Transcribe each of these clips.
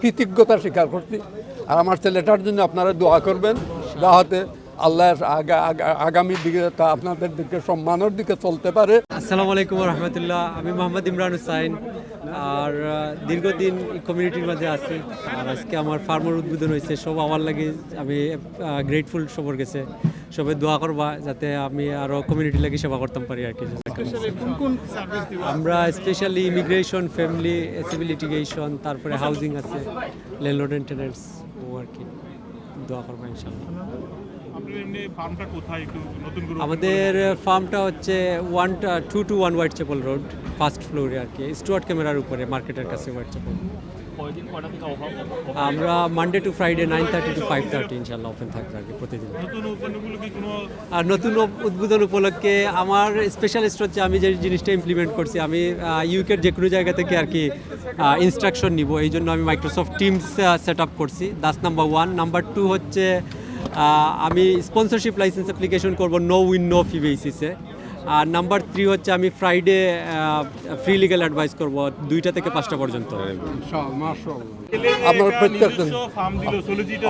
কৃতজ্ঞতা স্বীকার করছি। আর আমার ছেলেটার জন্য আপনারা দোয়া করবেন, যাহাতে আল্লাহ আগা- আগা- আগামী দিকে তা আপনাদের দিকে, সম্মানের দিকে চলতে পারে। আসসালামু আলাইকুম রহমতুল্লাহ। আমি মোহাম্মদ ইমরান হুসাইন, আর দীর্ঘদিন কমিউনিটির মাঝে আছি। আর আজকে আমার ফার্মার উদ্বোধন হয়েছে। সব আমার লাগে আমি গ্রেটফুল সবর গেছে। সবাই দোয়া করবা, যাতে আমি আরও কমিউনিটি লাগে সেবা করতাম পারি আর কি। আমরা স্পেশালি ইমিগ্রেশন ফ্যামিলি এসিবিলিটিগেশন তারপরে হাউজিং আছে ল্যান্ডলর্ড মেনটেন্যান্স ও আর কি, দোয়া করব ইনশাল্লাহ আপনার এমনি ফার্মটা কোথায় একটু নতুন করে আমাদের ফার্মটা হচ্ছে one two two one White Chapel Road first ফ্লোরে আর কি। স্টুয়ার্ট ক্যামেরার উপরে মার্কেটের কাছে হোয়াইট অভাব আমরা Monday to Friday nine thirty to five thirty ইনশাল্লাহ ওপেন থাকবে আর কি প্রতিদিন। আর নতুন উদ্বোধন উপলক্ষে আমার স্পেশালিস্ট হচ্ছে আমি যে জিনিসটা ইমপ্লিমেন্ট করছি আমি ইউকের যে কোনো জায়গা থেকে আর কি ইনস্ট্রাকশন নিব। এই জন্য আমি মাইক্রোসফট টিমস সেট আপ করছি। দাস নাম্বার ওয়ান নাম্বার টু হচ্ছে আমি স্পন্সরশিপ লাইসেন্স অ্যাপ্লিকেশন করব নো উইন নো ফি বেসিসে আর নাম্বার থ্রি হচ্ছে আমি ফ্রাইডে ফ্রি লিগাল অ্যাডভাইস করব দুইটা থেকে পাঁচটা পর্যন্ত। আমার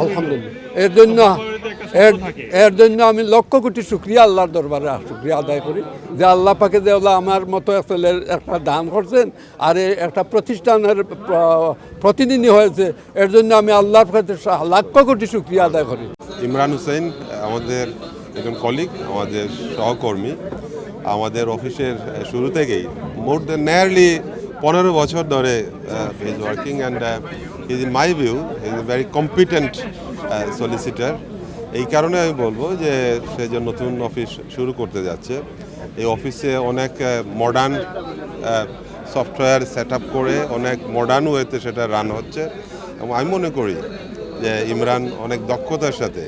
আলহামদুলিল্লাহ। এর জন্য এর এর জন্য আমি লক্ষ কোটি শুক্রিয়া আল্লাহর দরবারে শুক্রিয়া আদায় করি যে আল্লাহ পাকে যে আল্লাহ আমার মতো আসলে একটা দান করছেন আর একটা প্রতিষ্ঠানের প্র- প্রতিনিধি হয়েছে। এর জন্য আমি আল্লাহর কাছে লক্ষ কোটি শুক্রিয়া আদায় করি। ইমরান হুসেন, আমাদের একজন কলিগ আমাদের সহকর্মী। আমাদের অফিসের শুরু থেকেই মোর দেন নেয়ারলি পনেরো বছর ধরে is working and is in my view is a very competent solicitor এই কারণে আমি বলব যে, সে যে নতুন অফিস শুরু করতে যাচ্ছে, এই অফিসে অনেক মডার্ন সফটওয়্যার সেট করে অনেক মডার্ন ওয়েতে সেটা রান হচ্ছে। এবং আমি মনে করি যে ইমরান অনেক দক্ষতার সাথে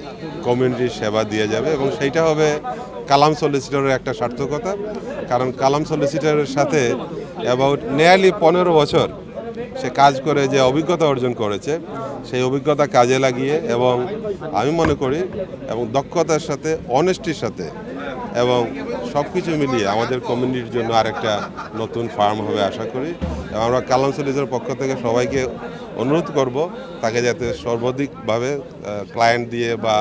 কমিউনিটির সেবা দিয়ে যাবে এবং সেইটা হবে কালাম সলিসিটরের একটা সার্থকতা। কারণ কালাম সলিসিটরের সাথে অ্যাবাউট নিয়ারলি পনেরো বছর সে কাজ করে, যে অভিজ্ঞতা অর্জন করেছে, সেই অভিজ্ঞতা কাজে লাগিয়ে এবং আমি মনে করি এবং দক্ষতার সাথে অনেস্টির সাথে এবং সব কিছু মিলিয়ে আমাদের কমিউনিটির জন্য আরেকটা নতুন ফার্ম হবে আশা করি। আমরা কালাম পক্ষ থেকে সবাইকে অনুরোধ করব তাকে যাতে সর্বাধিকভাবে ক্লায়েন্ট দিয়ে বা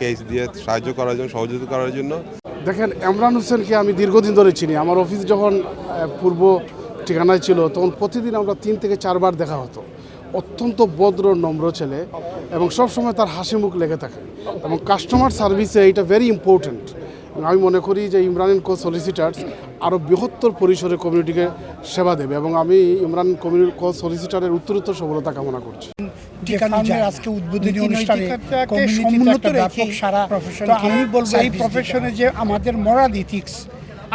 কেস দিয়ে সাহায্য করার জন্য, সহযোগিতা করার জন্য। দেখেন এমরান হোসেনকে আমি দীর্ঘদিন ধরে চিনি। আমার অফিস যখন পূর্ব ঠিকানায় ছিল, তখন প্রতিদিন আমরা তিন থেকে চারবার দেখা হতো। অত্যন্ত ভদ্র, নম্র ছেলে এবং সবসময় তার হাসি মুখ লেগে থাকে। এবং কাস্টমার সার্ভিসে এটা ভেরি ইম্পর্ট্যান্ট আমি মনে করি যে ইমরান কো সলিসিটার্স আরও বৃহত্তর পরিসরে কমিউনিটিকে সেবা দেবে এবং আমি ইমরান কমিউনিটি কো সলিসিটারের উত্তরোত্তর সফলতা কামনা করছি। আজকে উদ্বোধনী অনুষ্ঠানে ব্যাপক সারা প্রফেশন আমি বলব এই প্রফেশনে প্রফেশনে যে আমাদের মরাল ইথিক্স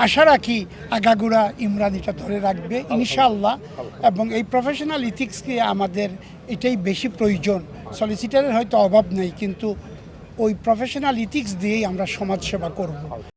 আশা রাখি আগাগোড়া ইমরান এটা ধরে রাখবে ইনশাআল্লাহ। এবং এই প্রফেশনাল ইথিক্সকে আমাদের এটাই বেশি প্রয়োজন। সলিসিটারের হয়তো অভাব নেই কিন্তু ওই প্রফেশনাল ইথিক্স দিয়েই আমরা সমাজ সেবা করব।